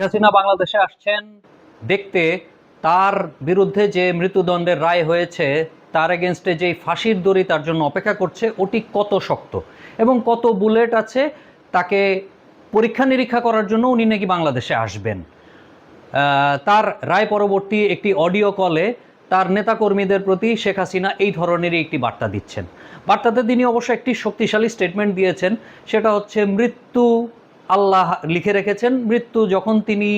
হাসিনা বাংলাদেশে আসছেন। দেখতে তার বিরুদ্ধে যে মৃত্যুদণ্ডের রায় হয়েছে, তার এগেনস্টে যেই ফাঁসির দড়ি তার জন্য অপেক্ষা করছে, ওটি কত শক্ত? এবং কত বুলেট আছে তাকে পরীক্ষা নিরীক্ষা করার জন্য উনি নাকি বাংলাদেশে আসবেন? তার রায় পরবর্তী একটি অডিও কলে তার নেতাকর্মীদের প্রতি শেখ হাসিনা এই ধরনেরই একটি বার্তা দিচ্ছেন। বার্তাতে তিনি অবশ্য একটি শক্তিশালী স্টেটমেন্ট দিয়েছেন, সেটা হচ্ছে মৃত্যু আল্লাহ লিখে রেখেছেন, মৃত্যু যখন তিনি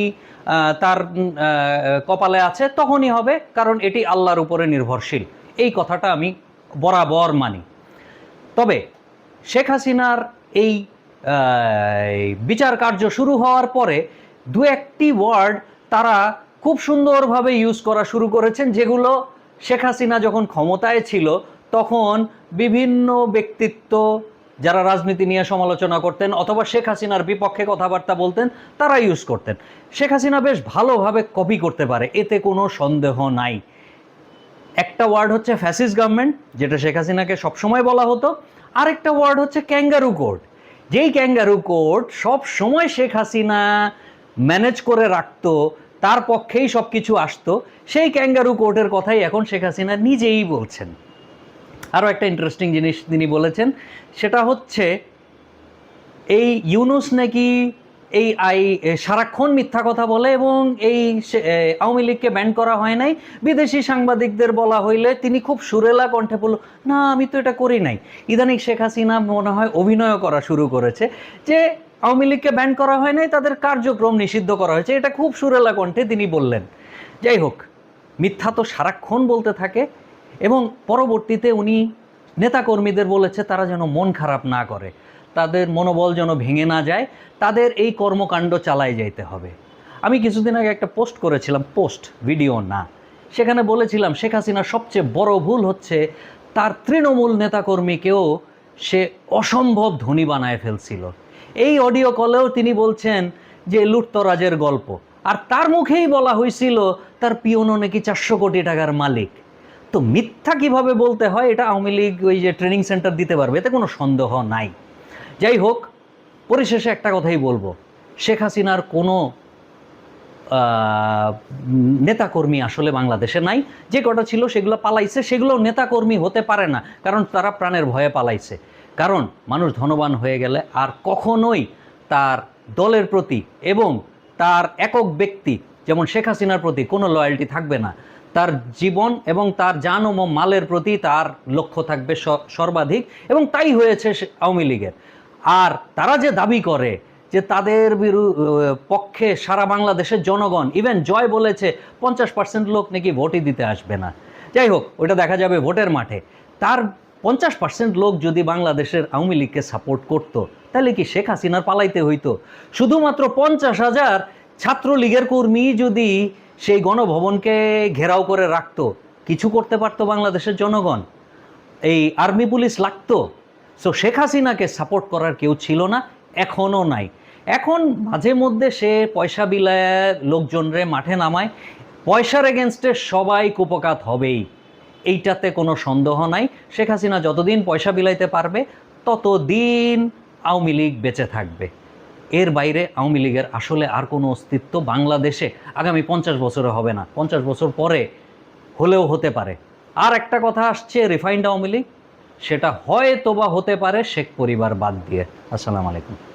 তার কপালে আছে, তখনই হবে, কারণ এটি আল্লাহর উপরে নির্ভরশীল। এই কথাটা আমি বরাবর মানি। তবে শেখ হাসিনার এই বিচার কার্য শুরু হওয়ার পরে দু একটি ওয়ার্ড তারা খুব সুন্দরভাবে ইউজ করা শুরু করেছেন, যেগুলো শেখ হাসিনা যখন ক্ষমতায় ছিল, তখন বিভিন্ন ব্যক্তিত্ব যারা রাজনীতি নিয়ে সমালোচনা করতেন অথবা শেখ হাসিনার বিপক্ষে কথাবার্তা বলতেন, তারা ইউজ করতেন। শেখ হাসিনা বেশ ভালোভাবে কপি করতে পারে, এতে কোনো সন্দেহ নাই। একটা ওয়ার্ড হচ্ছে ফ্যাসিস গভর্নমেন্ট যেটা শেখ হাসিনাকে সবসময় বলা হতো। আরেকটা ওয়ার্ড হচ্ছে ক্যাঙ্গারু কোর্ট যেই ক্যাঙ্গারু কোর্ট সব সময় শেখ হাসিনা ম্যানেজ করে রাখতো, তার পক্ষেই সব কিছু আসতো, সেই ক্যাঙ্গারু কোর্টের কথাই এখন শেখ হাসিনা নিজেই বলছেন। আরও একটা ইন্টারেস্টিং জিনিস তিনি বলেছেন, সেটা হচ্ছে এই ইউনুস নাকি এই আই সারাক্ষণ মিথ্যা কথা বলে এবং এই আওয়ামী লীগকে ব্যান করা হয় নাই। বিদেশি সাংবাদিকদের বলা হইলে তিনি খুব সুরেলা কণ্ঠে বলল, না, আমি তো এটা করি নাই। ইদানিং শেখ হাসিনা মনে হয় অভিনয় করা শুরু করেছে যে আওয়ামী লীগকে ব্যান করা হয় নাই, তাদের কার্যক্রম নিষিদ্ধ করা হয়েছে। এটা খুব সুরেলা কণ্ঠে তিনি বললেন। যাই হোক, মিথ্যা তো সারাক্ষণ বলতে থাকে এবং পরবর্তীতে উনি নেতাকর্মীদের বলেছে, তারা যেন মন খারাপ না করে। তাদের মনোবল যেন ভেঙে না যায়, তাদের এই কর্মকাণ্ড চালায় যাইতে হবে। আমি কিছুদিন আগে একটা পোস্ট করেছিলাম, পোস্ট, ভিডিও না। সেখানে বলেছিলাম, শেখ হাসিনার সবচেয়ে বড় ভুল হচ্ছে, তার তৃণমূল নেতাকর্মীকেও সে অসম্ভব ধনী বানায় ফেলছিল। এই অডিও কলেও তিনি বলছেন যে, লুটতরাজের গল্প। আর তার মুখেই বলা হয়েছিল তার পিয়নো নাকি চারশো কোটি টাকার মালিক। তো মিথ্যা কীভাবে বলতে হয় এটা আওয়ামী লীগ ওই যে ট্রেনিং সেন্টার দিতে পারবে? এতে কোনো সন্দেহ নাই। যাই হোক, পরিশেষে একটা কথাই বলব। শেখ হাসিনার কোনো নেতাকর্মী আসলে বাংলাদেশে নাই। যে কটা ছিল সেগুলো পালাইছে, সেগুলো নেতাকর্মী হতে পারে না, কারণ তারা প্রাণের ভয়ে পালাইছে। কারণ মানুষ ধনবান হয়ে গেলে আর কখনোই তার দলের প্রতি এবং তার একক ব্যক্তি, যেমন শেখ হাসিনার প্রতি কোনো লয়্যালটি থাকবে না। তার জীবন এবং তার জান ও মালের প্রতি তার লক্ষ্য থাকবে সর্বাধিক এবং তাই হয়েছে আওয়ামী লীগের। আর তারা যে দাবি করে যে তাদের বিরু- পক্ষে সারা বাংলাদেশের জনগণ ইভেন জয় বলেছে, পঞ্চাশ পার্সেন্ট লোক নাকি ভোটই দিতে আসবে না। যাই হোক, ওইটা দেখা যাবে ভোটের মাঠে। তার পঞ্চাশ পার্সেন্ট লোক যদি বাংলাদেশের আওয়ামী লীগকে সাপোর্ট করত, তাহলে কি শেখ হাসিনার পালাইতে হইতো? শুধুমাত্র পঞ্চাশ হাজার ছাত্রলীগের কর্মী যদি সেই গণভবনকে ঘেরাও করে রাখতো, কিছু করতে পারতো বাংলাদেশের জনগণ। এই আর্মি পুলিশ লাগতো। সো শেখ হাসিনাকে সাপোর্ট করার কেউ ছিল না, এখনও নাই। এখন মাঝে মধ্যে সে পয়সা বিলায় লোকজনরে মাঠে নামায়। পয়সার এগেনস্টে সবাই কুপকাত হবেই। এইটাতে কোনো সন্দেহ নাই। শেখ হাসিনা যতদিন পয়সা বিলাইতে পারবে, ততদিন আওয়ামী লীগ বেঁচে থাকবে। এর বাইরে আওয়ামী লীগের আসলে আর কোনো অস্তিত্ব বাংলাদেশে আগামী পঞ্চাশ বছরে হবে না। পঞ্চাশ বছর পরে হলেও হতে পারে। আর একটা কথা আসছে রিফাইন্ড আওয়ামী লীগ, সেটা হয়তো বা হতে পারে শেখ পরিবার বাদ দিয়ে। আসসালামু আলাইকুম।